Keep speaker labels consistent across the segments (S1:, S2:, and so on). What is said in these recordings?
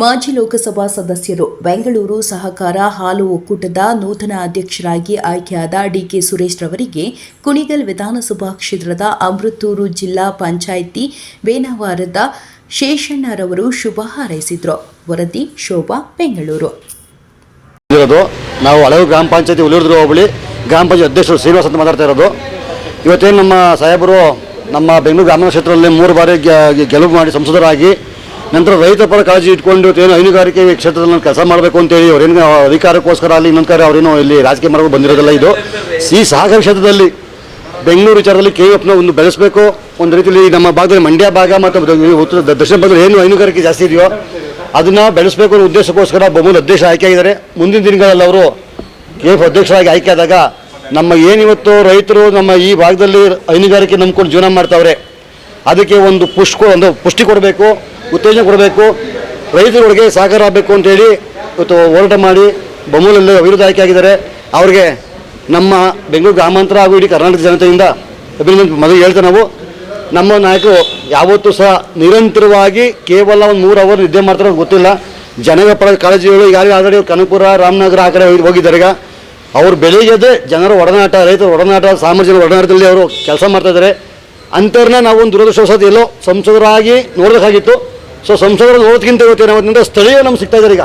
S1: ಮಾಜಿ ಲೋಕಸಭಾ ಸದಸ್ಯರು ಬೆಂಗಳೂರು ಸಹಕಾರ ಹಾಲು ಒಕ್ಕೂಟದ ನೂತನ ಅಧ್ಯಕ್ಷರಾಗಿ ಆಯ್ಕೆಯಾದ ಡಿಕೆ ಸುರೇಶ್ ರವರಿಗೆ ಕುಣಿಗಲ್ ವಿಧಾನಸಭಾ ಕ್ಷೇತ್ರದ ಅಮೃತೂರು ಜಿಲ್ಲಾ ಪಂಚಾಯಿತಿ ಬೇನವಾರದ ಶೇಷಣ್ಣರವರು ಶುಭ ಹಾರೈಸಿದರು. ವರದಿ, ಶೋಭಾ, ಬೆಂಗಳೂರು.
S2: ನಾವು ಹಳೆಯ ಗ್ರಾಮ ಪಂಚಾಯತಿ ಉಳಿದ್ರು ಹೋಬಳಿ, ಗ್ರಾಮ ಪಂಚಾಯತ್ ಅಧ್ಯಕ್ಷರು ಶ್ರೀನಿವಾಸ್ ಅಂತ ಮಾತಾಡ್ತಾ ಇರೋದು. ಇವತ್ತೇನು ನಮ್ಮ ಸಾಹೇಬರು ನಮ್ಮ ಬೆಂಗಳೂರು ಗ್ರಾಮೀಣ ಕ್ಷೇತ್ರದಲ್ಲಿ ಮೂರು ಬಾರಿ ಗೆಲುವು ಮಾಡಿ ಸಂಸದರಾಗಿ ನಂತರ ರೈತ ಪರ ಕಾಳಜಿ ಇಟ್ಕೊಂಡು ಏನು ಹೈನುಗಾರಿಕೆ ಕ್ಷೇತ್ರದಲ್ಲಿ ಕೆಲಸ ಮಾಡಬೇಕು ಅಂತೇಳಿ ಅವ್ರೇನು ಅಧಿಕಾರಕ್ಕೋಸ್ಕರ ಅಲ್ಲಿ ಇನ್ನೊಂದು ಕಾರ್ಯ ಅವರೇನು ಇಲ್ಲಿ ರಾಜಕೀಯ ಮಾರ್ಗ ಬಂದಿರೋದಿಲ್ಲ ಇದು. ಈ ಸಹಕಾರ ಕ್ಷೇತ್ರದಲ್ಲಿ ಬೆಂಗಳೂರು ವಿಚಾರದಲ್ಲಿ ಕೆ ಎಫ್ನ ಒಂದು ಬೆಳೆಸಬೇಕು. ಒಂದು ರೀತಿಯಲ್ಲಿ ನಮ್ಮ ಭಾಗದಲ್ಲಿ ಮಂಡ್ಯ ಭಾಗ ಮತ್ತು ಉತ್ತರ ದಕ್ಷಿಣ ಭಾಗದಲ್ಲಿ ಏನು ಹೈನುಗಾರಿಕೆ ಜಾಸ್ತಿ ಇದೆಯೋ ಅದನ್ನು ಬೆಳೆಸಬೇಕು ಅನ್ನೋ ಉದ್ದೇಶಕ್ಕೋಸ್ಕರ ಬಹುಮೂಲ ಅಧ್ಯಕ್ಷ ಆಯ್ಕೆಯಾಗಿದ್ದಾರೆ ಮುಂದಿನ ದಿನಗಳಲ್ಲಿ ಅವರು ಕೆ ಎಫ್ ಅಧ್ಯಕ್ಷರಾಗಿ ಆಯ್ಕೆಯಾದಾಗ ನಮ್ಮ ಏನಿವತ್ತು ರೈತರು ನಮ್ಮ ಈ ಭಾಗದಲ್ಲಿ ಹೈನುಗಾರಿಕೆ ನಂಬ್ಕೊಂಡು ಜೀವನ ಮಾಡ್ತಾವ್ರೆ. ಅದಕ್ಕೆ ಒಂದು ಪುಷ್ಕೊ ಒಂದು ಪುಷ್ಟಿ ಕೊಡಬೇಕು. ಉತ್ತೇಜನ ಕೊಡಬೇಕು. ರೈತರೊಳಗೆ ಸಹಕಾರ ಆಗಬೇಕು ಅಂತೇಳಿ ಇವತ್ತು ಹೋರಾಟ ಮಾಡಿ ಬೊಮ್ಮಲಲ್ಲಿ ಅವಿರೋಧ ಆಯ್ಕೆಯಾಗಿದ್ದಾರೆ. ಅವ್ರಿಗೆ ನಮ್ಮ ಬೆಂಗಳೂರು ಗ್ರಾಮಾಂತರ ಹಾಗೂ ಇಡೀ ಕರ್ನಾಟಕ ಜನತೆಯಿಂದ ಅಭಿನಂದನೆ ಮೊದಲು ಹೇಳ್ತೇವೆ ನಾವು. ನಮ್ಮ ನಾಯಕರು ಯಾವತ್ತೂ ಸಹ ನಿರಂತರವಾಗಿ ಕೇವಲ ಒಂದು ಮೂರು ಅವರ್ ನಿದ್ದೆ ಮಾಡ್ತಾರೆ ಗೊತ್ತಿಲ್ಲ. ಜನರ ಪರ ಕಾಳಜಿಗಳು ಯಾರು ಆಲ್ರೆಡಿ ಕನಕಪುರ, ರಾಮನಗರ ಆ ಕಡೆ ಹೋಗಿ- ಹೋಗಿದ್ದಾರೆ ಈಗ. ಅವ್ರು ಬೆಳೆಯದೆ ಜನರ ಒಡನಾಟ, ರೈತರ ಒಡನಾಟ ಸಾಮಾಜಿಕ ಒಡನಾಟದಲ್ಲಿ ಅವರು ಕೆಲಸ ಮಾಡ್ತಾ ಇದ್ದಾರೆ. ಅಂಥವ್ರನ್ನ ನಾವು ಒಂದು ದುರದೃಷ್ಟವಶಾತ್ ಎಲ್ಲೋ ಸಂಸದರಾಗಿ ನೋಡಬೇಕಾಗಿತ್ತು. ಸೊ ಸಂಸದರು ನೋಡೋದಕ್ಕಿಂತ ಇವತ್ತೇನು ಅದರಿಂದ ಸ್ಥಳೀಯ ನಮ್ಗೆ ಸಿಗ್ತಾ ಇದ್ದಾರೆ ಈಗ.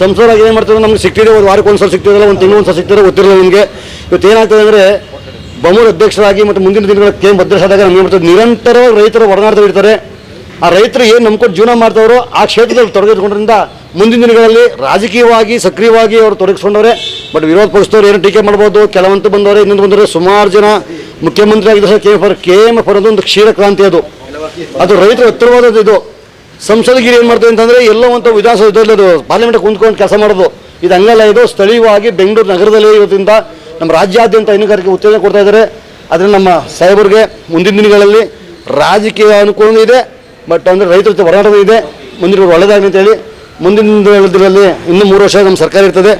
S2: ಸಂಸದರಾಗಿ ಏನು ಮಾಡ್ತಾರೆ ನಮ್ಗೆ ಸಿಗ್ತಿದೆ, ಒಂದು ವಾರಕ್ಕೆ ಒಂದು ಸಲ ಒಂದು ತಿಂಗಳು ಒಂದು ಸಲ ಸಿಗ್ತಿರೋ ಗೊತ್ತಿರಲಿಲ್ಲ ನಿಮಗೆ. ಇವತ್ತು ಏನಾಗ್ತದೆ ಅಂದರೆ ಬಮೂರ್ ಅಧ್ಯಕ್ಷರಾಗಿ ಮತ್ತು ಮುಂದಿನ ದಿನಗಳ ಕೆ ಅಧ್ಯಕ್ಷರಾದಾಗ ನಮ್ಗೆ ಏನು ಮಾಡ್ತದೆ ನಿರಂತರವಾಗಿ ರೈತರು ಒಡನಾಡ್ತಾ ಆ ರೈತರು ಏನು ನಂಬ್ಕೊಂಡು ಜೀವನ ಮಾಡ್ತಾರೋ ಆ ಕ್ಷೇತ್ರದಲ್ಲಿ ತೊಡಗಿಸ್ಕೊಂಡ್ರಿಂದ ಮುಂದಿನ ದಿನಗಳಲ್ಲಿ ರಾಜಕೀಯವಾಗಿ, ಸಕ್ರಿಯವಾಗಿ ಅವರು ತೊಡಗಿಸ್ಕೊಂಡವ್ರೆ. ಬಟ್ ವಿರೋಧ ಪಕ್ಷದವ್ರು ಏನು ಟೀಕೆ ಮಾಡ್ಬೋದು. ಕೆಲವಂತ ಬಂದವರೆ, ಇನ್ನೊಂದು ಬಂದವರು ಸುಮಾರು ಜನ ಮುಖ್ಯಮಂತ್ರಿ ಆಗಿದ್ದ K M F K M F ಅನ್ನೋದು ಒಂದು ಕ್ಷೀರ ಕ್ರಾಂತಿ ಅದು. ಅದು ರೈತರ ಹತ್ತಿರವಾದದ್ದು ಇದು. ಸಂಸದಗಿರಿ ಏನು ಮಾಡ್ತೀವಿ ಅಂತಂದರೆ ಎಲ್ಲೋ ಒಂದು ವಿಧಾನಸೌಧದಲ್ಲಿ ಪಾರ್ಲಿಮೆಂಟ್ ಕುಂತ್ಕೊಂಡು ಕೆಲಸ ಮಾಡೋದು. ಇದು ಹಂಗಲ್ಲ, ಇದು ಸ್ಥಳೀಯವಾಗಿ ಬೆಂಗಳೂರು ನಗರದಲ್ಲಿ ಇರೋದ್ರಿಂದ ನಮ್ಮ ರಾಜ್ಯಾದ್ಯಂತ ಹೈನುಗಾರಿಕೆ ಉತ್ತೇಜನ ಕೊಡ್ತಾ ಇದ್ದಾರೆ. ಆದರೆ ನಮ್ಮ ಸಾಹೇಬರಿಗೆ ಮುಂದಿನ ದಿನಗಳಲ್ಲಿ ರಾಜಕೀಯ ಅನುಕೂಲವೂ ಇದೆ ಬಟ್ ಅಂದರೆ ರೈತರ ಜೊತೆ ಹೋರಾಟವೂ ಇದೆ. ಮುಂದಿನ ಒಳ್ಳೆಯದಾಗಲಿ ಅಂತೇಳಿ ಮುಂದಿನ ದಿನಗಳಲ್ಲಿ ಇನ್ನೂ ಮೂರು ವರ್ಷ ನಮ್ಮ ಸರ್ಕಾರ ಇರ್ತದೆ.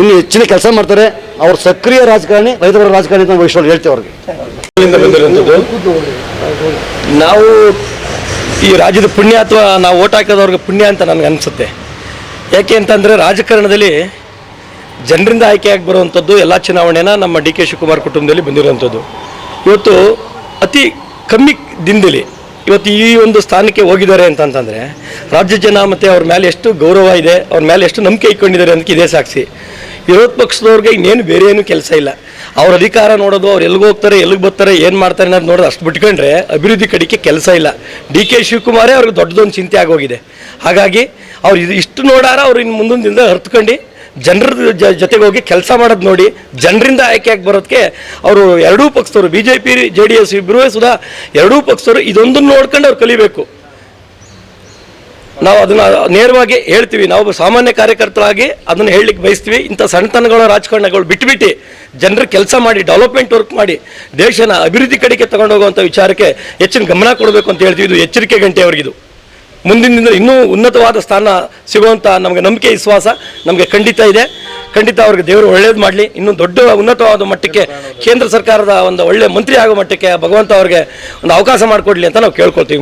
S2: ಇನ್ನು ಹೆಚ್ಚಿನ ಕೆಲಸ ಮಾಡ್ತಾರೆ. ಅವ್ರ ಸಕ್ರಿಯ ರಾಜಕಾರಣಿ ರೈತರ ರಾಜಕಾರಣಿ ಅಂತ ನಾವು ಹೇಳ್ತೇವೆ ಅವ್ರಿಗೆ.
S3: ನಾವು ಈ ರಾಜ್ಯದ ಪುಣ್ಯ ಅಥವಾ ನಾವು ಓಟ್ ಹಾಕಿದವ್ರಿಗೆ ಪುಣ್ಯ ಅಂತ ನನಗೆ ಅನಿಸುತ್ತೆ. ಯಾಕೆ ಅಂತಂದರೆ ರಾಜಕಾರಣದಲ್ಲಿ ಜನರಿಂದ ಆಯ್ಕೆಯಾಗಿ ಬರುವಂಥದ್ದು ಎಲ್ಲ ಚುನಾವಣೆನ ನಮ್ಮ ಡಿ ಕೆ ಶಿವಕುಮಾರ್ ಕುಟುಂಬದಲ್ಲಿ ಬಂದಿರುವಂಥದ್ದು. ಇವತ್ತು ಅತಿ ಕಮ್ಮಿ ದಿನದಲ್ಲಿ ಇವತ್ತು ಈ ಒಂದು ಸ್ಥಾನಕ್ಕೆ ಹೋಗಿದ್ದಾರೆ ಅಂತಂತಂದರೆ ರಾಜ್ಯ ಜನ ಮತ್ತು ಅವ್ರ ಮೇಲೆ ಎಷ್ಟು ಗೌರವ ಇದೆ, ಅವ್ರ ಮೇಲೆ ಎಷ್ಟು ನಂಬಿಕೆ ಇಟ್ಕೊಂಡಿದ್ದಾರೆ ಅಂತ ಇದೇ ಸಾಕ್ಷಿ. ವಿರೋಧ ಪಕ್ಷದವ್ರಿಗೆ ಇನ್ನೇನು ಬೇರೆ ಏನು ಕೆಲಸ ಇಲ್ಲ. ಅವ್ರ ಅಧಿಕಾರ ನೋಡೋದು, ಅವ್ರು ಎಲ್ಲಿಗೆ ಹೋಗ್ತಾರೆ, ಎಲ್ಲಿಗೆ ಬರ್ತಾರೆ, ಏನು ಮಾಡ್ತಾರೆ ಅನ್ನೋದು ನೋಡೋದು ಅಷ್ಟು ಬಿಟ್ಕೊಂಡ್ರೆ ಅಭಿವೃದ್ಧಿ ಕಡೆಗೆ ಕೆಲಸ ಇಲ್ಲ. ಡಿ ಕೆ ಶಿವಕುಮಾರೇ ಅವ್ರಿಗೆ ದೊಡ್ಡದೊಂದು ಚಿಂತೆ ಆಗೋಗಿದೆ. ಹಾಗಾಗಿ ಅವ್ರು ಇದು ಇಷ್ಟು ನೋಡಾರ ಅವ್ರು ಇನ್ನು ಮುಂದಿನ ದಿನದ ಹರ್ತ್ಕೊಂಡು ಜನರ ಜೊತೆಗೆ ಹೋಗಿ ಕೆಲಸ ಮಾಡೋದು ನೋಡಿ, ಜನರಿಂದ ಆಯ್ಕೆಯಾಗಿ ಬರೋದಕ್ಕೆ ಅವರು ಎರಡೂ ಪಕ್ಷದವರು, B J P, J D S ಇಬ್ಬರೂ ಸುಧಾ ಎರಡೂ ಪಕ್ಷದವರು ಇದೊಂದನ್ನು ನೋಡ್ಕೊಂಡು ಅವ್ರು ಕಲಿಬೇಕು. ನಾವು ಅದನ್ನ ನೇರವಾಗಿ ಹೇಳ್ತೀವಿ. ನಾವು ಸಾಮಾನ್ಯ ಕಾರ್ಯಕರ್ತರಾಗಿ ಅದನ್ನು ಹೇಳಲಿಕ್ಕೆ ಬಯಸ್ತೀವಿ. ಇಂಥ ಸಣ್ಣತನಗಳ ರಾಜಕಾರಣಗಳು ಬಿಟ್ಬಿಟ್ಟು ಜನರು ಕೆಲಸ ಮಾಡಿ ಡೆವಲಪ್ಮೆಂಟ್ ವರ್ಕ್ ಮಾಡಿ, ದೇಶನ ಅಭಿವೃದ್ಧಿ ಕಡೆಗೆ ತಗೊಂಡೋಗುವಂಥ ವಿಚಾರಕ್ಕೆ ಹೆಚ್ಚಿನ ಗಮನ ಕೊಡಬೇಕು ಅಂತ ಹೇಳ್ತೀವಿ. ಇದು ಎಚ್ಚರಿಕೆ ಗಂಟೆ ಅವ್ರಿಗಿದು. ಮುಂದಿನ ದಿನ ಇನ್ನೂ ಉನ್ನತವಾದ ಸ್ಥಾನ ಸಿಗುವಂಥ ನಮಗೆ ನಂಬಿಕೆ, ವಿಶ್ವಾಸ ನಮಗೆ ಖಂಡಿತ ಇದೆ. ಖಂಡಿತ ಅವ್ರಿಗೆ ದೇವರು ಒಳ್ಳೇದು ಮಾಡಲಿ. ಇನ್ನೂ ದೊಡ್ಡ ಉನ್ನತವಾದ ಮಟ್ಟಕ್ಕೆ ಕೇಂದ್ರ ಸರ್ಕಾರದ ಒಂದು ಒಳ್ಳೆ ಮಂತ್ರಿ ಆಗೋ ಮಟ್ಟಕ್ಕೆ ಭಗವಂತ ಅವ್ರಿಗೆ ಒಂದು ಅವಕಾಶ ಮಾಡಿಕೊಡ್ಲಿ ಅಂತ ನಾವು ಕೇಳ್ಕೊಳ್ತೀವಿ.